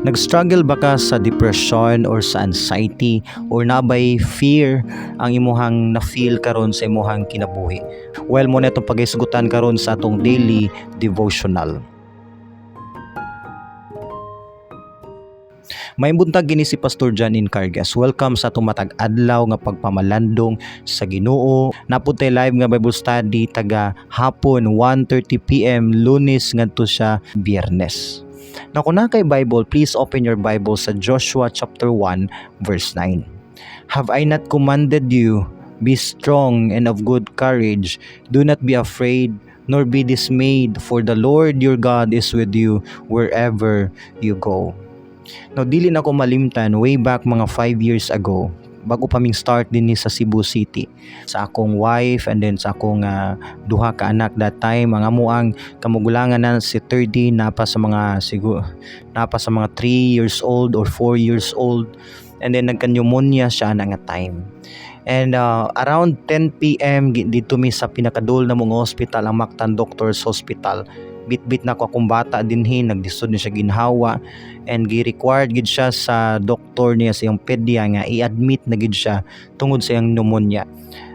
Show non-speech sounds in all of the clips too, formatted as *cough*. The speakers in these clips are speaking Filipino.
Nag-struggle ba ka sa depression or sa anxiety or nabay fear ang imuhang na-feel karon sa imuhang kinabuhi? Well, mo na itong pag-isgutan karon sa atong daily devotional. May buntag gini si Pastor John Incargas. Welcome sa atong matag adlaw nga pagpamalandong sa Ginoo. Napunta live nga Bible study taga hapon 1:30 PM Lunes ngadto sa Biyernes. Na kung na kay Bible, please open your Bible sa Joshua chapter 1 verse 9. Have I not commanded you? Be strong and of good courage. Do not be afraid nor be dismayed, for the Lord your God is with you wherever you go. Now, dili na ko malimtan way back mga 5 years ago bago pa ming start din ni sa Cebu City. Sa akong wife and then sa akong ah, duha ka anak that time ang amo ang kamugulangan na si 30 napa sa mga siguro napa sa mga 3 years old or 4 years old. And then nagka-pneumonia siya na nga time. And uh, around 10 p.m. dito mi sa pinakadul na mga hospital ang Mactan Doctors Hospital bit-bit na ko akong bata dinhi nagdisod ni siya ginhawa and gi-required gid siya sa doktor niya sa iyang pedya nga i-admit na gid siya tungod sa iyang pneumonia.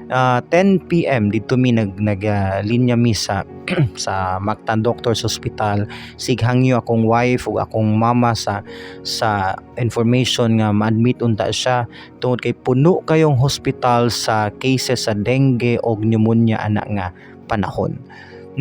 Ah, 10 PM dito mi nag nag ah, linya mi sa *clears throat* sa Mactan Doctors Hospital sighangyo akong wife ug akong mama sa sa information nga ma-admit unta siya tungod kay puno kayong hospital sa cases sa dengue o pneumonia ana nga panahon.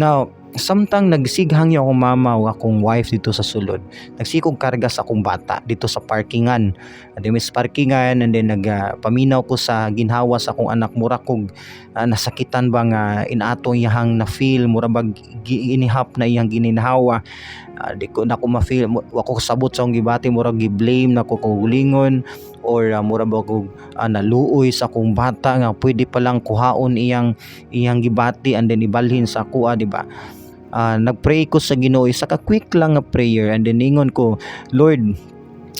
Now, samtang nagsighang yung akong mama o akong wife dito sa sulod, nagsikog karga sa akong bata dito sa parkingan. Adi mis parkingan and then nagpaminaw ko sa ginhawa sa akong anak. Mura kog ah, nasakitan ba nga inato iyang na feel. Mura bag inihap na iyang gininhawa. Ah, di ko na ko ma-feel. Mo- wa ko sabot sa akong gibati. Mura gi-blame na ko kugulingon or uh, mura ba ko ah, naluoy sa akong bata nga pwede pa lang kuhaon iyang iyang gibati and then ibalhin sa kuha di ba Ah, nagpray ko sa Ginoo isa ka quick lang nga prayer and then ingon ko Lord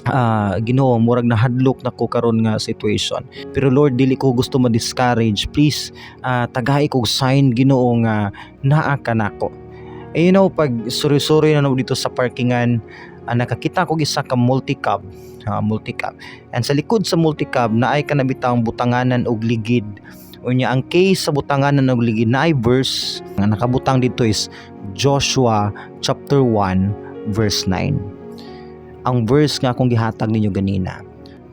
ah Ginoo murag nahadlok na ko karon nga situation. Pero Lord dili ko gusto ma discourage please ah, tagay kog sign Ginoo nga naa ka nako. Eh you know pag suri-suri na no dito sa parkingan ah, nakakita ko isa ka multicab ah, multicab. And sa likod sa multicab naay ka nabitang butanganan og ligid unya ang case sa butanganan og ligid naay verse nga nakabutang dito is Joshua chapter 1 verse 9 ang verse nga akong gihatag ninyo ganina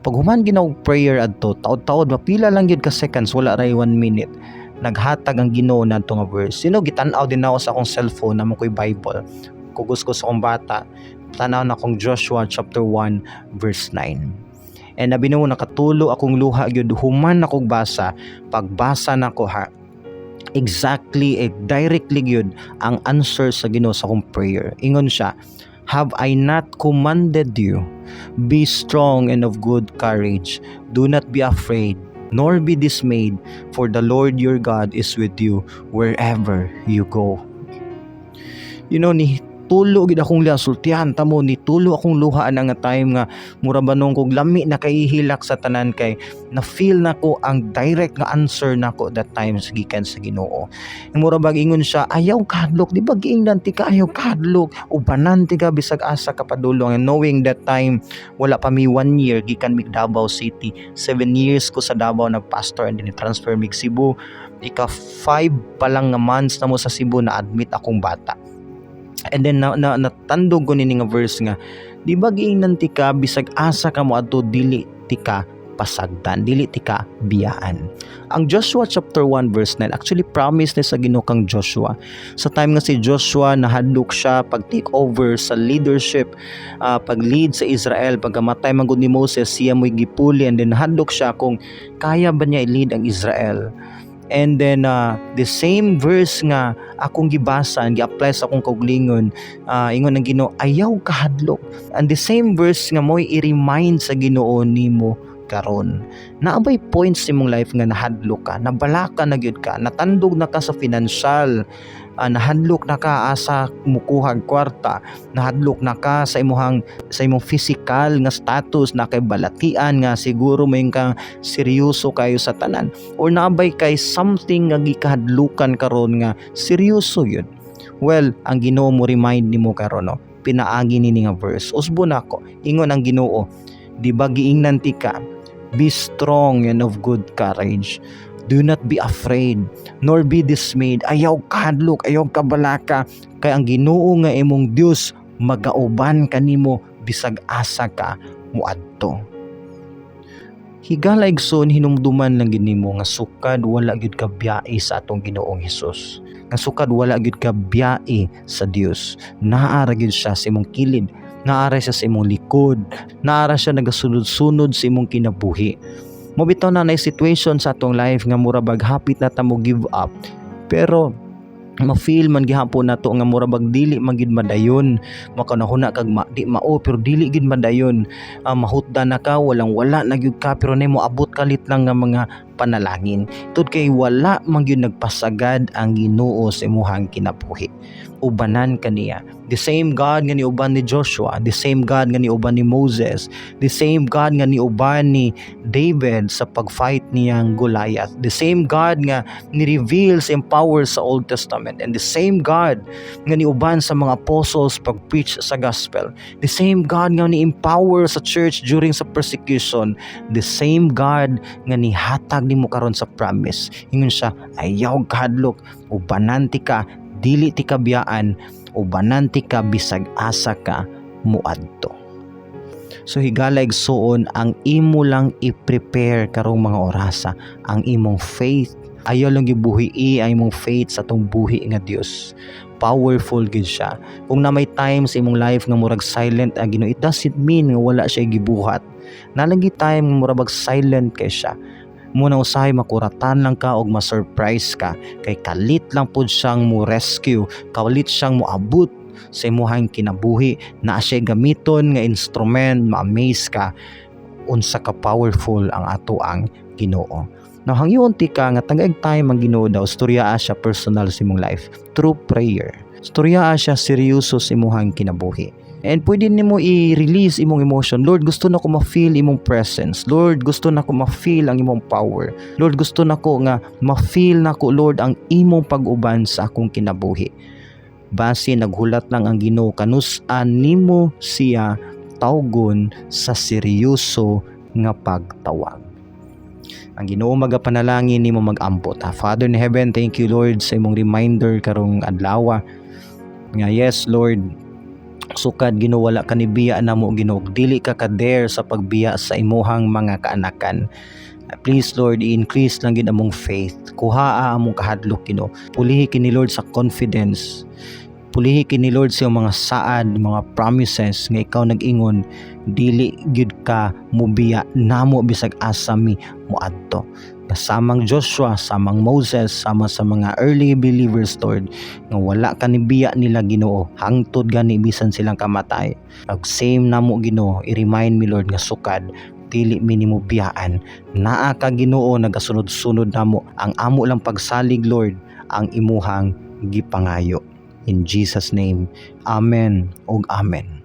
pag human ginaw prayer adto taod-taod mapila lang gyud ka seconds wala ray 1 minute. Naghatag ang Ginoo nadto nga verse. Sino gitan-aw din ako sa akong cellphone na ko'y Bible. Kugos ko sa akong bata tanaw na akong Joshua chapter 1 verse 9 and nabi mo nakatulo akong luha gyud human akong basa pagbasa nako ha. Exactly eh, directly gyud ang answer sa Ginoo sa akong prayer. Ingon siya have I not commanded you? Be strong and of good courage. Do not be afraid nor be dismayed for the Lord your God is with you wherever you go. You know ni tulo gid akong liya sultihan tamo ni tulo akong luha na nga time nga mura banong kog lami na kay hilak sa tanan kay na feel nako ang direct nga answer nako that time sa gikan sa Ginoo. Mura bag ingon siya ayaw kadlok. Di ba giingnan ti ka ayaw kadlok. Ubanan ti ka bisag asa ka padulong and knowing that time wala pa mi one year gikan mig Davao City seven years ko sa Davao nagpastor and then transfer mig Cebu. Ika five pa lang nga months na mo sa Cebu na admit akong bata and then na, na natandog ko nini nga verse nga di ba giingnan ti ka bisag asa ka mo adto dili ti ka pasagdan dili ti ka biyaan. Ang Joshua chapter 1 verse 9 actually promise ni sa Ginoo Joshua. Sa time nga si Joshua nahadlok siya pag take over sa leadership ah, pag lead sa Israel. Pagkamatay man gud ni Moses siya mo'y gipuli. And then nahadlok siya kung kaya ba niya i-lead ang Israel and then ah, the same verse nga akong gibasa gi-apply sa akong kaugalingon ah, ingon ng Ginoo ayaw kahadlok and the same verse nga mo'y i-remind sa Ginoo nimo karon. Naabay points sa imong life nga nahadlok ka nabala ka na gyud ka natandog na ka sa financial ah, nahadlok na ka asa mukuhag kwarta. Nahadlok na ka sa imong sa imong physical nga status na kay balatian nga siguro may kang seryoso kayo sa tanan. Or naabay kay something nga gikahadlukan karon nga seryoso yun. Well ang Ginoo mo remind nimo karon no? Pinaagi nini nga verse. Usbo na ko, ingon ang Ginoo, di ba giingnan ti ka, be strong and of good courage. Do not be afraid, nor be dismayed. Ayaw kadlok, ayaw kabalaka. Kay ang Ginoo nga imong Dios magauban kanimo bisag asa ka muadto. Higala igsoon hinumduman lang gid nimo nga sukad wala gyud ka biyae sa atong Ginoong Hesus. Nga sukad wala gyud ka biyae sa Dios. Naara gyud siya sa imong kilid, naara siya sa imong likod, naara siya nagasunod-sunod sa imong kinabuhi. Mobitaw na na situation sa atong life nga mura bag hapit na ta mo give up. Pero ma-feel man gihapon nato nga mura bag dili man gid madayon makanahuna kag ma, di mao pero dili gid madayon uh, mahutda na ka walang wala na gyud ka pero nimo abot kalit lang nga mga panalangin. Tud kay wala man gyud nagpasagad ang Ginoo sa imuhang kinabuhi. Ubanan kaniya the same God nga niuban ni Joshua the same God nga niuban ni Moses the same God nga niuban ni David sa pagfight niyang Goliath. The same God nga ni-reveal sa empower sa Old Testament and the same God nga niuban sa mga apostles pag-preach sa gospel. The same God nga ni-empower sa church during sa persecution. The same God nga nihatag nimo karon sa promise. Ingon siya ayaw kadlok ubanan ti ka dili ti kabiyaan. Ubanan ti ka bisag asa ka muadto So higala igsuon ang imo lang i-prepare karong mga orasa. Ang imong faith ayaw lang gibuhi ang imong faith sa tong buhi nga Dios powerful gid siya. Kung na may time sa imong life nga murag silent ang Ginoo it doesn't mean nga wala siya gibuhat. Nalagi time nga murag silent kay siya muna usahay makuratan lang ka og ma-surprise ka. Kay kalit lang pud siyang mo rescue kalit siyang mo abot sa imuhang kinabuhi. Na siya gamiton nga instrument ma-amaze ka. Unsa ka powerful ang ato ang Ginoo. Now, hangyon ti ka nga tagag time ang Ginoo daw storya siya personal sa imong life. Through prayer. Storya siya seryoso sa imuhang kinabuhi. And pwede nimo i-release imong emotion. Lord, gusto na ko ma-feel imong presence. Lord, gusto na ko ma-feel ang imong power. Lord, gusto na ko nga ma-feel na ko, Lord, ang imong pag-uban sa akong kinabuhi. Base naghulat lang ang Ginoo kanus-an nimo siya tawgon sa seryoso nga pagtawag. Ang Ginoo magapanalangin nimo mag-ampot. Ha? Father in heaven, thank you Lord sa imong reminder karong adlaw. Nga yes Lord, sukad ginuwala ka ni biya na mo Ginoo. Dili ka kader sa pagbiya sa imuhang mga kaanakan. Please Lord i-increase lang gid among faith. Kuhaa among kahadlok Ginoo. Pulihi kini Lord sa confidence. Pulihi kini Lord sa mga saad mga promises nga ikaw nag-ingon dili gid ka mubiya namo bisag asa mi moadto samang Joshua, samang Moses, sama sa mga early believers Lord nga wala ka ni biya nila Ginoo. Hangtod gani bisan silang kamatay. Ag same namo Ginoo i-remind me Lord nga sukad dili minimo biyaan. Naa ka Ginoo nagasunod-sunod namo ang amo lang pagsalig Lord ang imuhang gipangayo. In Jesus name amen ug amen